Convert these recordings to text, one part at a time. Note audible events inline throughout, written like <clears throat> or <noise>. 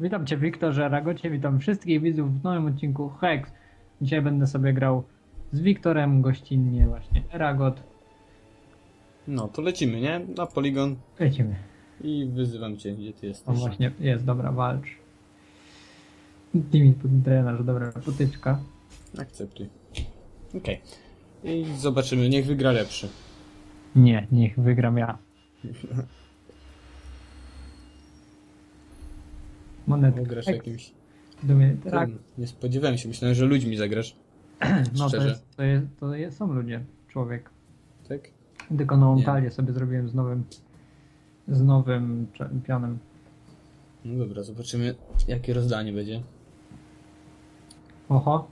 Witam Cię Wiktorze Ragocie, witam wszystkich widzów w nowym odcinku Hex. Dzisiaj będę sobie grał z Wiktorem gościnnie właśnie Ragot. No, to lecimy, nie? Na poligon Lecimy. i wyzywam cię, gdzie ty O jesteś. właśnie, jest, dobra, walcz. Timid trenerz, dobra, potyczka. Akceptuj. Okej. I zobaczymy, niech wygra lepszy. Nie, niech wygram ja. <laughs> Monetka. Wygrasz Hex. jakimś... Tak. Kurde, Nie spodziewałem się, myślałem, że ludźmi zagrasz. <clears throat> No to, jest, to, jest, to jest, są ludzie, człowiek. Tak? Tylko nową talię sobie zrobiłem z nowym z nowym czempionem. No dobra, zobaczymy, jakie rozdanie będzie. Oho.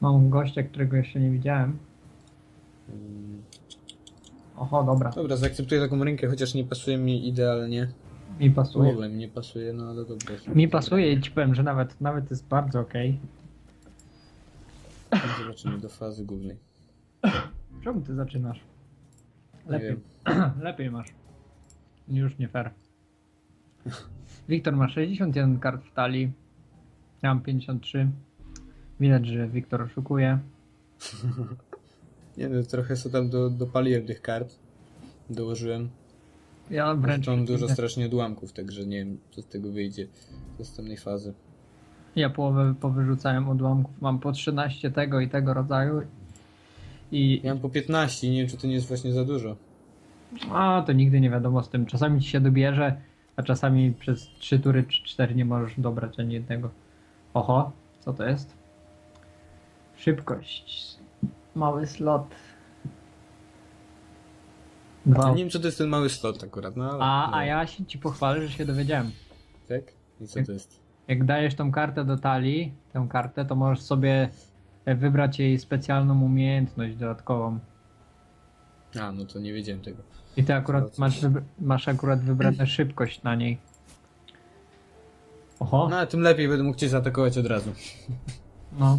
Mam gościa, którego jeszcze nie widziałem. Mm, Oho, dobra. Dobra, zaakceptuję taką rękę, chociaż nie pasuje mi idealnie. Mi pasuje. mi nie pasuje, no ale dobra. Mi pasuje i ci powiem, że nawet, nawet jest bardzo okej. Zobaczymy do fazy głównej. Czemu ty zaczynasz? Nie Lepiej. wiem. <clears throat> Lepiej masz. Już nie fair. Wiktor ma 61 kart w talii. Ja mam 53. Widać, że Wiktor oszukuje. <laughs> Nie no, trochę sobie tam do, dopaliłem tych kart. Dołożyłem. Ja wręcz. Mam dużo strasznie odłamków, także nie wiem, co z tego wyjdzie z następnej fazy. Ja połowę powyrzucałem odłamków. Mam po 13 tego i tego rodzaju. I. Ja mam po 15 i nie wiem, czy to nie jest właśnie za dużo. A, to nigdy nie wiadomo z tym. Czasami ci się dobierze, a czasami przez 3 tury czy 4 nie możesz dobrać ani jednego. Oho, co to jest? Szybkość. Mały slot. Dwa. nie wiem, co to jest ten mały slot akurat, no ale... A, no, a ja się ci pochwalę, że się dowiedziałem. Tak? I co to jest? Jak dajesz tą kartę do talii, tę kartę, to możesz sobie e, wybrać jej specjalną umiejętność dodatkową. A, no to nie wiedziałem tego. I ty akurat masz, masz akurat wybrane <clears throat> szybkość na niej. Oho, No, a tym lepiej będę mógł cię zaatakować od razu. no.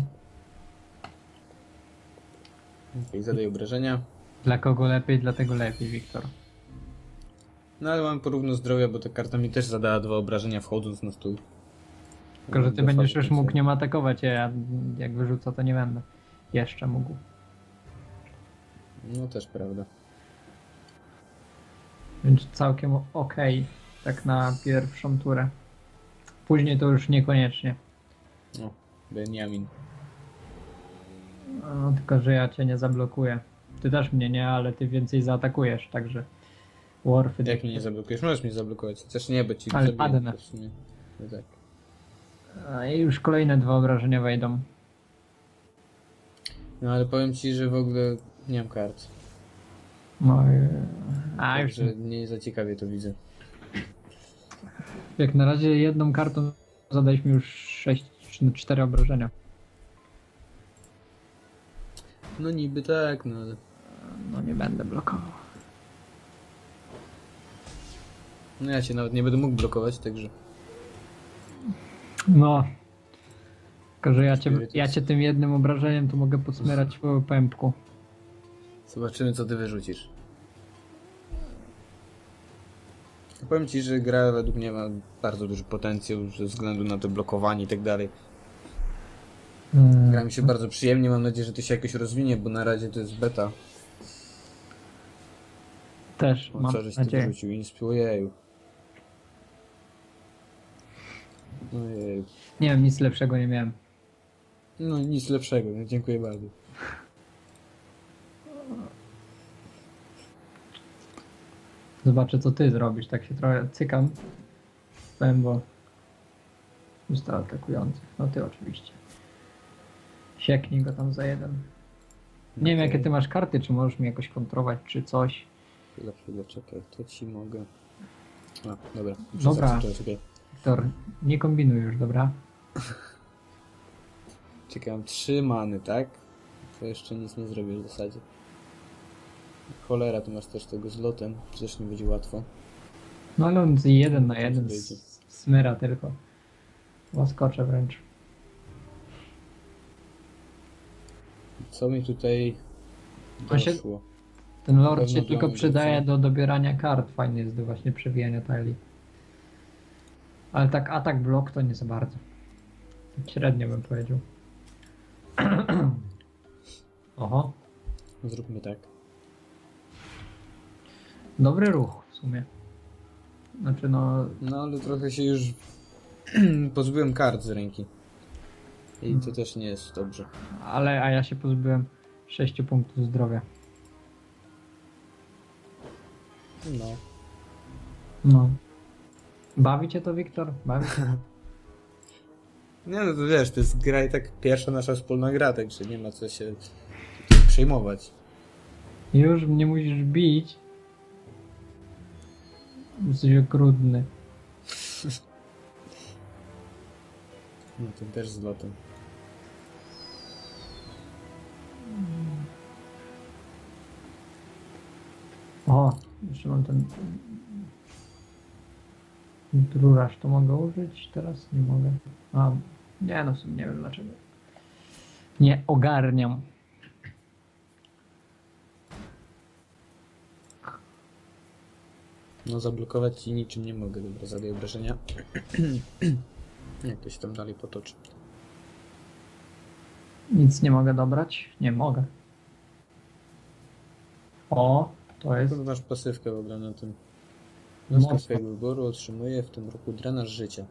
Okej, zadaj obrażenia. Dla kogo lepiej, dlatego lepiej, Wiktor. No ale mam porówno zdrowia, bo ta karta mi też zadała dwa obrażenia wchodząc na stół. Tylko, że ty będziesz już mógł nią atakować, a ja jak wyrzucę, to nie będę. Jeszcze mógł. No też prawda. Więc całkiem okej, tak na pierwszą turę. Później to już niekoniecznie. No, Benjamin. No, tylko, że ja cię nie zablokuję. Ty też mnie nie, ale ty więcej zaatakujesz, także... Warfy. Jak mnie nie zablokujesz? Możesz mnie zablokować, chociaż nie, ci Ale padnę. No tak. A i już kolejne dwa obrażenia wejdą. No ale powiem ci, że w ogóle nie mam kart. No, a już Także nie za ciekawie to widzę. jak na razie jedną kartą zadaliśmy już 6 czy 4 obrażenia. No niby tak, no ale... No nie będę blokował. No ja cię nawet nie będę mógł blokować, także... No. Tylko, że ja cię, ja cię tym jednym obrażeniem to mogę podsmyrać w pępku. Zobaczymy co ty wyrzucisz. Powiem ci, że gra według mnie ma bardzo duży potencjał ze względu na to blokowanie i tak dalej. Gra mi się bardzo przyjemnie, mam nadzieję, że to się jakoś rozwinie, bo na razie to jest beta. Też mam co żeś ty nadzieję. wyrzucił? Inspi, ojeju. Ojeju. Nie wiem, nic lepszego nie miałem. No nic lepszego, no, dziękuję bardzo. Zobaczę co ty zrobisz, tak się trochę cykam. Powiem, bo usta atakujących. No ty oczywiście. Sieknij go tam za jeden. Nie wiem jakie ty masz karty, czy możesz mi jakoś kontrować, czy coś. Chwilę, chwilę, czekaj, to ci mogę... A, dobra. muszę Dobra. Wiktor, nie kombinuj już, dobra? <laughs> Czekaj, mam trzy many, tak? To jeszcze nic nie zrobię w zasadzie. Cholera, tu masz też tego z lotem, przecież nie będzie łatwo. No ale on z jeden na jeden s- smyra tylko. Łaskocze wręcz. Co mi tutaj On się- doszło? Ten lord się tylko przydaje do dobierania kart. Fajny jest do właśnie przewijania talii. Ale tak atak blok to nie za bardzo. Tak Średnio bym powiedział. <clears throat> Oho, Zróbmy tak. dobry ruch w sumie. Znaczy no, No ale trochę się już <clears throat> pozbyłem kart z ręki. I to Mhm. też nie jest dobrze. ale a ja się pozbyłem 6 punktów zdrowia. No. No. Bawi cię to, Wiktor? Bawi cię? <laughs> Nie no to wiesz, to jest gra i tak pierwsza nasza wspólna gra, także nie ma co się tutaj przejmować. Już mnie musisz bić. Jesteś okrutny. <laughs> No ten też z lotem. O, jeszcze mam ten... Druraż to mogę użyć? Teraz nie mogę. A, nie no w sumie nie wiem dlaczego. Nie ogarniam. No zablokować ci niczym nie mogę, dobra, zadaj obrażenia. <clears throat> Jak to się tam dalej potoczy. Nic nie mogę dobrać? Nie mogę. O, to jest... Masz pasywkę w ogóle na tym. Wiązka swojego wyboru otrzymuje w tym roku drenaż życia.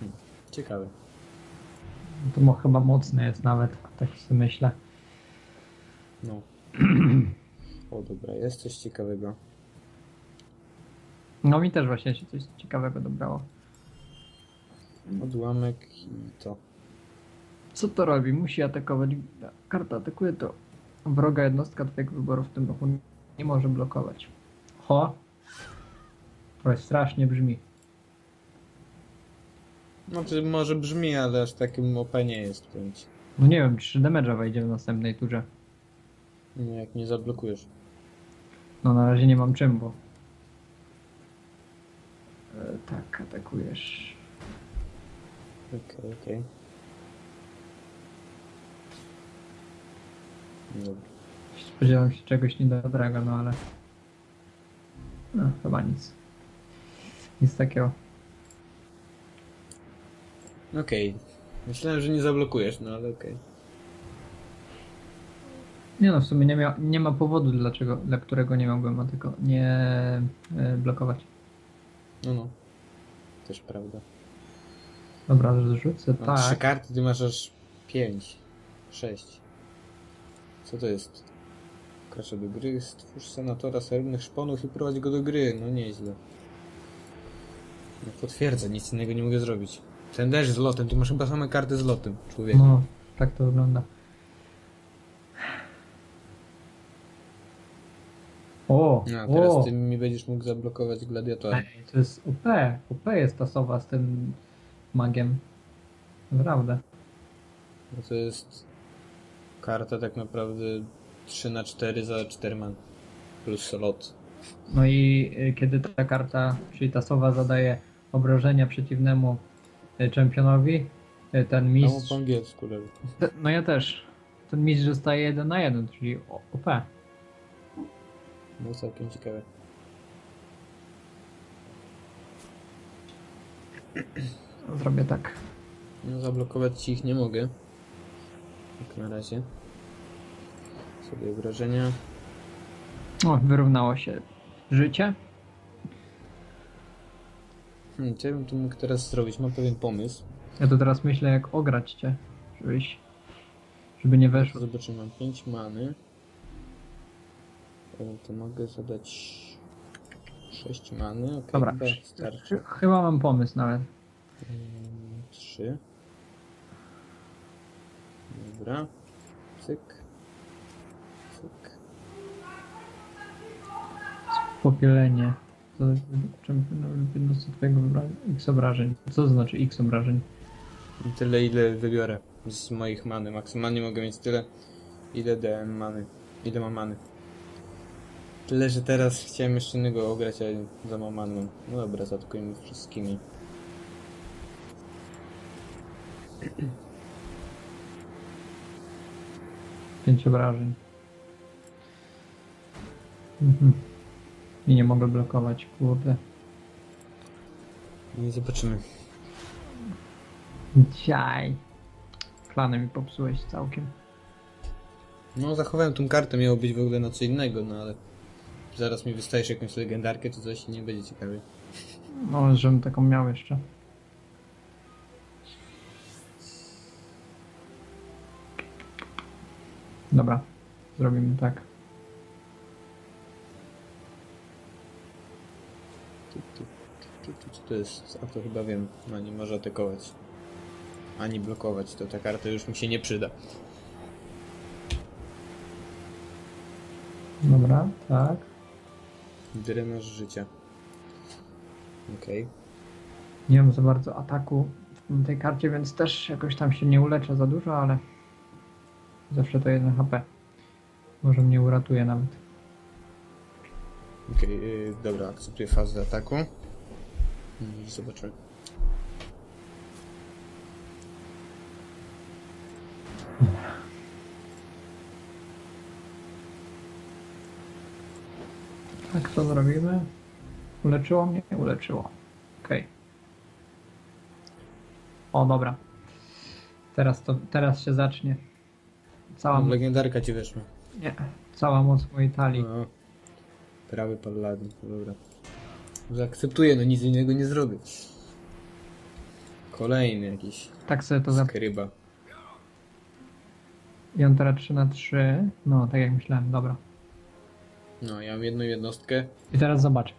Hm, ciekawe. To mo- chyba mocne jest nawet, tak sobie myślę. No. <clears throat> O dobra, jest coś ciekawego. No mi też właśnie się coś ciekawego dobrało. Odłamek i to. Co to robi? Musi atakować. Karta atakuje to. Wroga jednostka twojego wyboru w tym ruchu nie może blokować. Ho! To strasznie brzmi. No to może brzmi, ale aż takim OP nie jest, ci. No nie wiem, 3 damage'a wejdzie w następnej turze. No jak nie zablokujesz. No na razie nie mam czym, bo... E, tak, atakujesz. Okej, okej. Spodziewałem się czegoś niedobrego, no ale... No, chyba nic. Nic takiego. Okej. Myślałem, że nie zablokujesz, no ale okej. Nie no, w sumie nie, mia, nie ma powodu, dlaczego, dla którego nie miałbym tylko nie e, blokować. No no. Też prawda. Dobra, rzucę Mam trzy tak. karty, ty masz aż pięć. Sześć. Co to jest? Krasza do gry. Stwórz senatora srebrnych szponów i prowadź go do gry. No nieźle. No potwierdzę, nic innego nie mogę zrobić. Ten też z lotem, ty masz chyba same karty z lotem, człowiek. No, tak to wygląda. O, No, a teraz o. ty mi będziesz mógł zablokować gladiatora. Ej, to jest OP. OP jest ta sowa z tym magiem. Naprawdę. No to jest karta tak naprawdę 3 na 4 za 4 man. Plus slot. No i y, kiedy ta karta, czyli ta sowa zadaje obrażenia przeciwnemu y, czempionowi, y, ten Mało mistrz... po angielsku lewy. No ja też. Ten mistrz dostaje 1 na 1, czyli OP. No całkiem ciekawe. Zrobię tak. No zablokować ci ich nie mogę. Jak na razie. Sobie obrażenia. O, wyrównało się życie. Hmm, co ja bym tu mógł teraz zrobić? Mam pewien pomysł. Ja to teraz myślę jak ograć cię, żebyś, żeby nie weszło. Zobaczymy, mam 5 many. E, To mogę zadać 6 many. Ok, Dobra, chyba mam pomysł nawet. 3. Dobra. Cyk. Cyk. Popielenie. To czempionowi jednostce twojego. X obrażeń. Co to znaczy X obrażeń? Tyle ile wybiorę z moich many. Maksymalnie mogę mieć tyle, ile DM many. Ile mam many. Tyle, że teraz chciałem jeszcze innego ograć, ale za mam. No dobra, zaatakujemy wszystkimi. Pięć obrażeń. Mhm. I nie mogę blokować, kurde. I zobaczymy. Dzisiaj. Plany mi popsułeś całkiem. No, zachowałem tą kartę, miało być w ogóle na co innego, no ale zaraz mi wystajesz jakąś legendarkę czy coś i nie będzie ciekawie. No, żebym taką miał jeszcze. Dobra, zrobimy tak. Tu, tu, tu, tu, jest? A to chyba wiem. No nie może atakować. Ani blokować, to ta karta już mi się nie przyda. Dobra, tak. Drenaż życia. Okej. Nie mam za bardzo ataku w tej karcie, więc też jakoś tam się nie uleczę za dużo, ale zawsze to 1 HP. Może mnie uratuje nawet. Okej, yy, dobra, akceptuję fazę ataku. I zobaczymy. Tak to zrobimy. Uleczyło mnie? Nie uleczyło. Okej. O, dobra. Teraz to, teraz się zacznie. Cała, mo- Legendarka ci weszła. nie, cała moc mojej talii. No. Prawy paladin, dobra. Zaakceptuję, no nic innego nie zrobię. Kolejny jakiś Tak sobie to zap... skryba. I on teraz 3 na 3. No, tak jak myślałem, dobra. No, ja mam jedną jednostkę. I teraz zobacz.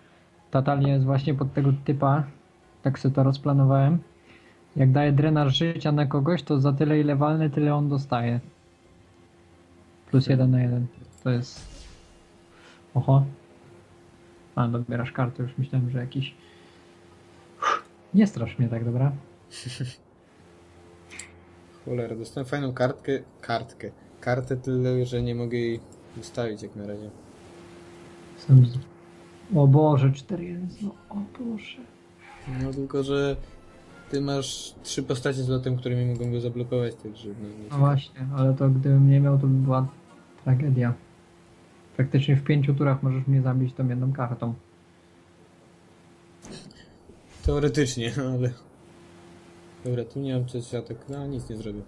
Ta talia jest właśnie pod tego typa. Tak sobie to rozplanowałem. Jak daje drenaż życia na kogoś, to za tyle ile walny, tyle on dostaje. Plus jeden na jeden. To jest... Oho. A, dobierasz kartę, już myślałem, że jakiś... Nie strasz mnie tak, dobra? <laughs> Cholera, dostałem fajną kartkę. Kartkę. Kartę tyle, że nie mogę jej ustawić jak na razie. Sam z... O Boże, 4-1 no, O Boże. No tylko, że ty masz trzy postacie z lotem, którymi mogą go zablokować, także no, nie No właśnie, ale to gdybym nie miał, to by była tragedia. Praktycznie w pięciu turach możesz mnie zabić tą jedną kartą. Teoretycznie, <laughs> ale... Dobra, tu nie mam coś atak, no nic nie zrobię.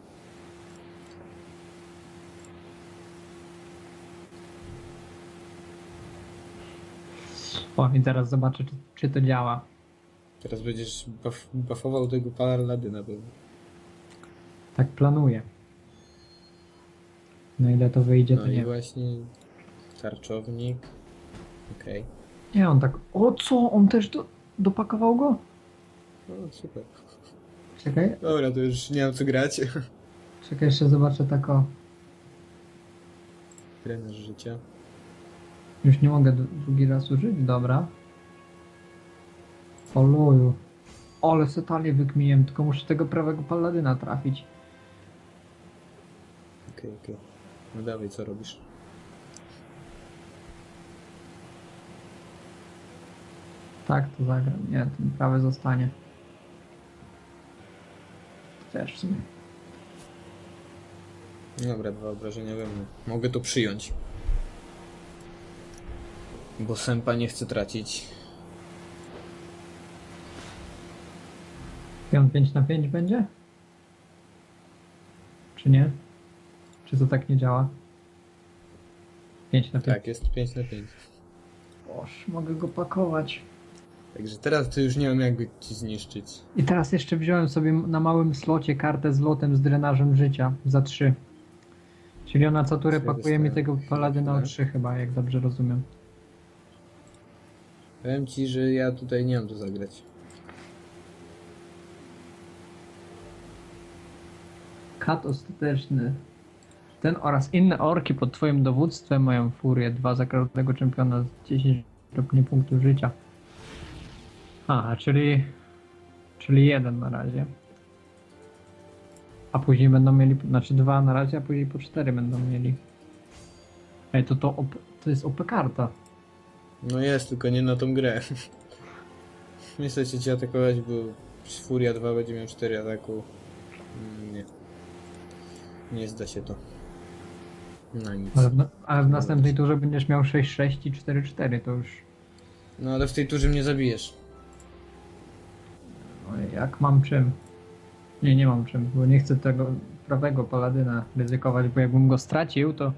O, i teraz zobaczę, czy, czy to działa. Teraz będziesz buff, buffował tego paladyna pewnie. Tak planuję. Na ile to wyjdzie, No to i nie właśnie tarczownik. Okej. Nie, on tak. O co? On też do, dopakował go? No super. Czekaj, Dobra, to już nie mam co grać. czekaj, jeszcze zobaczę tak o. Trener życia. Już nie mogę drugi raz użyć? Dobra. O luju. Ale se talię tylko muszę tego prawego paladyna trafić. Okej, okej. No dawaj, co robisz? Tak, to zagram. Nie, ten prawy zostanie. Też w sumie. Dobra, dwa obrażenia we mnie. Mogę to przyjąć. Bo sępa nie chcę tracić. I on 5 na 5 będzie? Czy nie? Czy to tak nie działa? 5 na 5. Tak, jest 5 na 5. Boż, mogę go pakować. Także teraz to już nie mam jakby ci zniszczyć. I teraz jeszcze wziąłem sobie na małym slocie kartę z lotem z drenażem życia za 3. Czyli ona co turę pakuje mi tego paladyna o chwilę. 3 chyba, jak dobrze rozumiem. Powiem ci, że ja tutaj nie mam to zagrać. Kat ostateczny. Ten oraz inne orki pod twoim dowództwem mają furię 2 za każdego czempiona z 10 stopni punktów życia. A, czyli... Czyli jeden na razie. A później będą mieli, znaczy dwa na razie, a później po cztery będą mieli. Ej, to to, to jest OP karta. No jest, tylko nie na tą grę. <laughs> Nie chcecie cię atakować, bo Furia 2 będzie miał 4 ataku. Mm, Nie. Nie zda się to. Na nic. Ale w, na- ale w następnej turze będziesz miał 6-6 i 4-4, to już... No ale w tej turze mnie zabijesz. Oj, jak mam czym? Nie, nie mam czym, bo nie chcę tego prawego paladyna ryzykować, bo jakbym go stracił, to,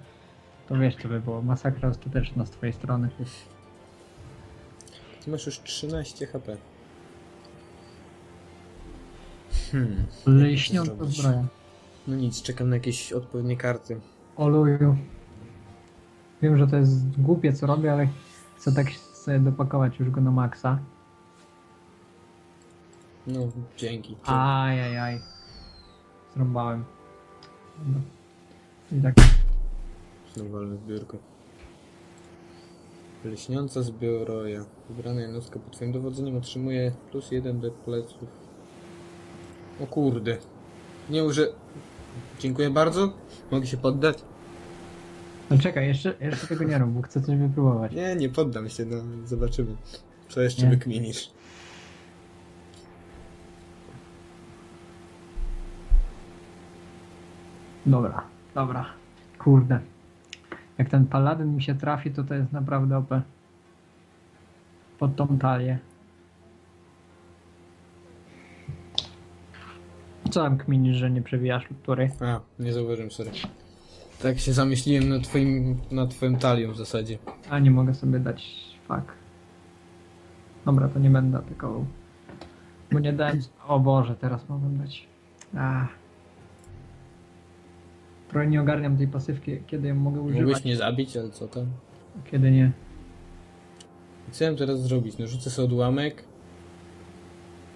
to wiesz, to by było masakra ostateczna z twojej strony. Ty masz już 13 HP. Hmm. Lśniąca zrobić? zbroja. No nic, czekam na jakieś odpowiednie karty. Oluju. Wiem, że to jest głupie co robię, ale chcę tak sobie dopakować już go na maksa. No, dzięki. Ajajaj. Zrąbałem. Dobra. I tak. W biurko. Lśniąca zbroja. Wybrana jednostka pod twoim dowodzeniem otrzymuje plus jeden do pleców. O kurde. Nie uży... Dziękuję bardzo. Mogę się poddać? No czekaj, jeszcze, jeszcze tego nie rób, bo chcę coś wypróbować. Nie, nie poddam się, no zobaczymy. Co jeszcze Nie. wykminisz? Dobra, dobra. Kurde. Jak ten paladyn mi się trafi, to to jest naprawdę OP. Pod tą talię. Co tam kminisz, że nie przewijasz tury? A, nie zauważyłem, sorry. Tak się zamyśliłem nad twoim, nad twoją talią w zasadzie. A nie mogę sobie dać. Fuck. Dobra, to nie będę atakował. Bo nie dałem. O Boże, teraz mogłem dać. A. Trochę nie ogarniam tej pasywki, kiedy ją mogę używać, Mógłbyś mnie zabić, ale co tam? kiedy nie. I Co ja mam teraz zrobić? No rzucę sobie odłamek.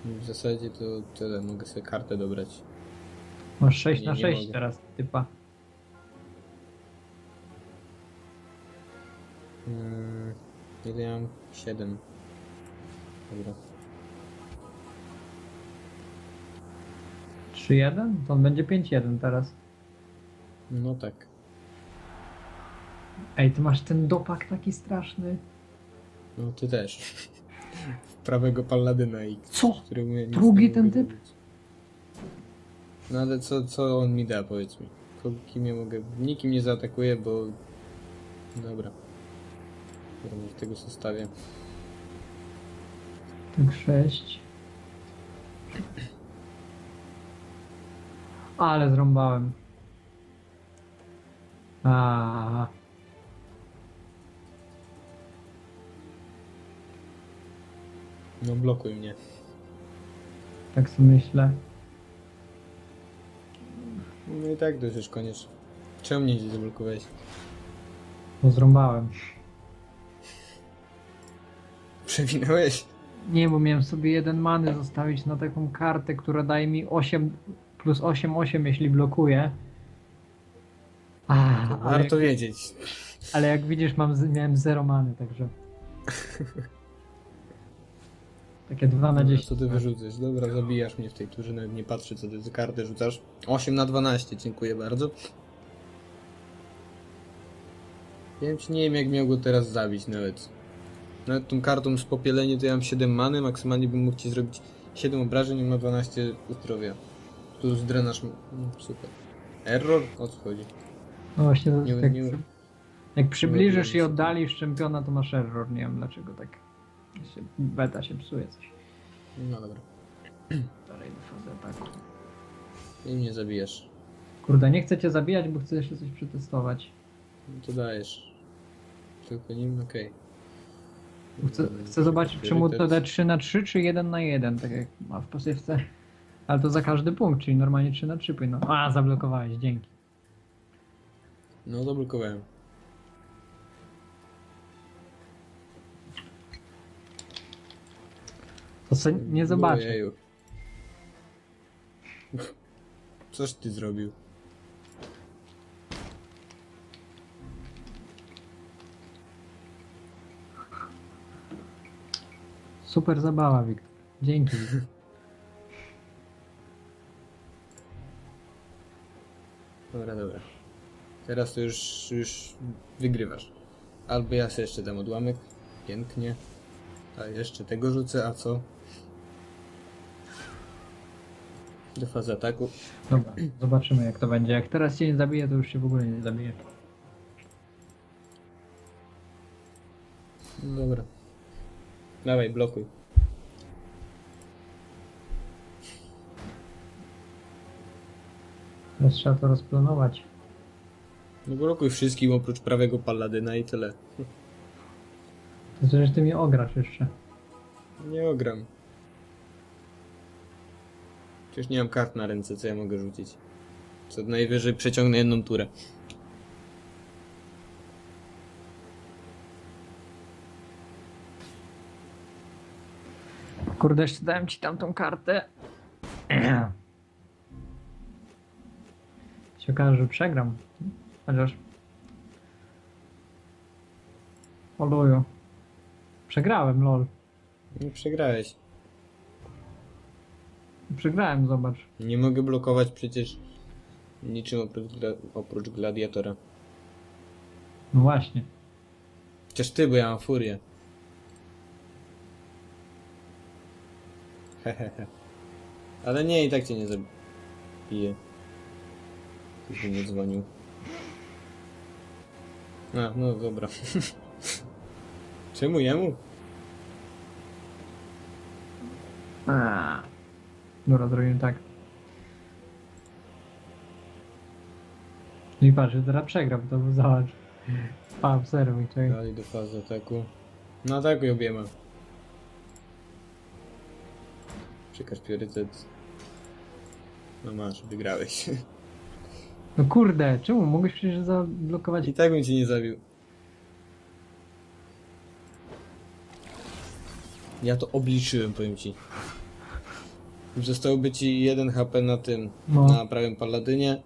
W zasadzie to tyle, mogę sobie kartę dobrać. Masz 6 Nie, na nie 6 mogę. teraz, typa. Hmm, ile ja mam? 7. Dobra. 3-1? To on będzie 5-1 teraz. No tak. Ej, ty masz ten dopak taki straszny. No ty też. Prawego paladyna i Co? Drugi ten typ? zrobić. No ale co, co on mi da, powiedz mi? Kim ja mogę... Nikim nie zaatakuje, bo... Dobra. Dobra, może tego zostawię. Tak 6. Ale zrąbałem. A. No blokuj mnie. Tak sobie myślę. No i tak to już koniec. Czemu mnie nie zablokowałeś? Bo zrąbałem. Przewinąłeś? Nie, bo miałem sobie jeden many zostawić na taką kartę, która daje mi 8 plus 8, 8 jeśli blokuje. A, ale, Warto wiedzieć. ale jak widzisz, mam, z- miałem 0 many, także. <laughs> Takie 2 na Dobra, 10. Co ty wyrzucasz? Dobra, zabijasz mnie w tej turze, nawet nie patrzę co ty za kartę rzucasz. 8 na 12, dziękuję bardzo. Ja wiem, czy nie wiem jak miał go teraz zabić nawet. Nawet tą kartą z popielenie to ja mam 7 many, maksymalnie bym mógł ci zrobić 7 obrażeń, on ma 12 zdrowia. Tu zdrenasz... mm, Super. Error? O co chodzi? No właśnie, to Nie, tak, nie, jak przybliżysz robiłem i oddalisz czempiona, to masz error. Nie wiem dlaczego tak. Się, beta się psuje coś. no dobra. Dalej do fazy ataku. I mnie zabijasz. Kurde, nie chcę cię zabijać, bo chcę jeszcze coś przetestować. No to dajesz. Tylko nim, okej. Bo Chcę, chcę zobaczyć, czy mu to da 3 na 3 czy 1 na 1, tak jak ma w pasywce. Ale to za każdy punkt, czyli normalnie 3 na 3 płyną. A, zablokowałeś, dzięki. No zablokowałem. To co nie zobaczę. Ojeju. Coś ty zrobił? Super zabawa, Wiktor. Dzięki. Dobra, dobra. Teraz to już, już wygrywasz. Albo ja sobie jeszcze dam odłamek. Pięknie. A jeszcze tego rzucę, a co? Do fazy ataku. Dobra, zobaczymy jak to będzie. Jak teraz się nie zabije, to już się w ogóle nie zabije. Dobra. Dawaj, blokuj. Teraz trzeba to rozplanować. No blokuj wszystkim oprócz prawego paladyna i tyle. To przecież ty mnie ograsz jeszcze. Nie ogram. Przecież nie mam kart na ręce, co ja mogę rzucić. Co najwyżej przeciągnę jedną turę. Kurde, jeszcze dałem ci tamtą kartę. <clears throat> się okaże, że przegram. Chociaż... Oluju. Przegrałem, lol. Nie przegrałeś. Przegrałem, zobacz. Nie mogę blokować przecież niczym oprócz, gla oprócz gladiatora. No właśnie. Chociaż ty, bo ja mam furię. Hehehe. Ale nie, i tak cię nie zabiję. Się nie dzwonił. A, no dobra. <laughs> Czemu jemu? Eee. Dobra, zrobimy tak. I patrz, że teraz przegram, to zobacz. A, obserwuj, czekaj. Dalej do fazy ataku. No atakuj obiema. Przekaż priorytet. No masz, wygrałeś. No kurde, czemu? Mogłeś przecież zablokować... I tak bym cię nie zabił. Ja to obliczyłem, powiem ci. Zostałoby ci 1 HP na tym, No. na prawym paladynie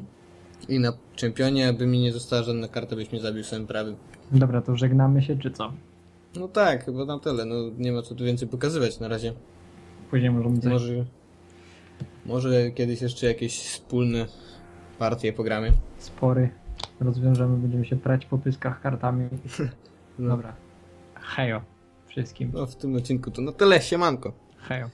<clears throat> i na czempionie, aby mi nie została żadna karta, byś mnie zabił swoim prawym. Dobra, to żegnamy się, czy co? No tak, chyba na tyle, no nie ma co tu więcej pokazywać na razie. Później możemy coś... Może, może kiedyś jeszcze jakieś wspólne partie pogramy. spory rozwiążemy, będziemy się prać po pyskach kartami. <laughs> No, Dobra. Hejo. Wszystkim. no w tym odcinku to na tyle, siemanko. Hejo.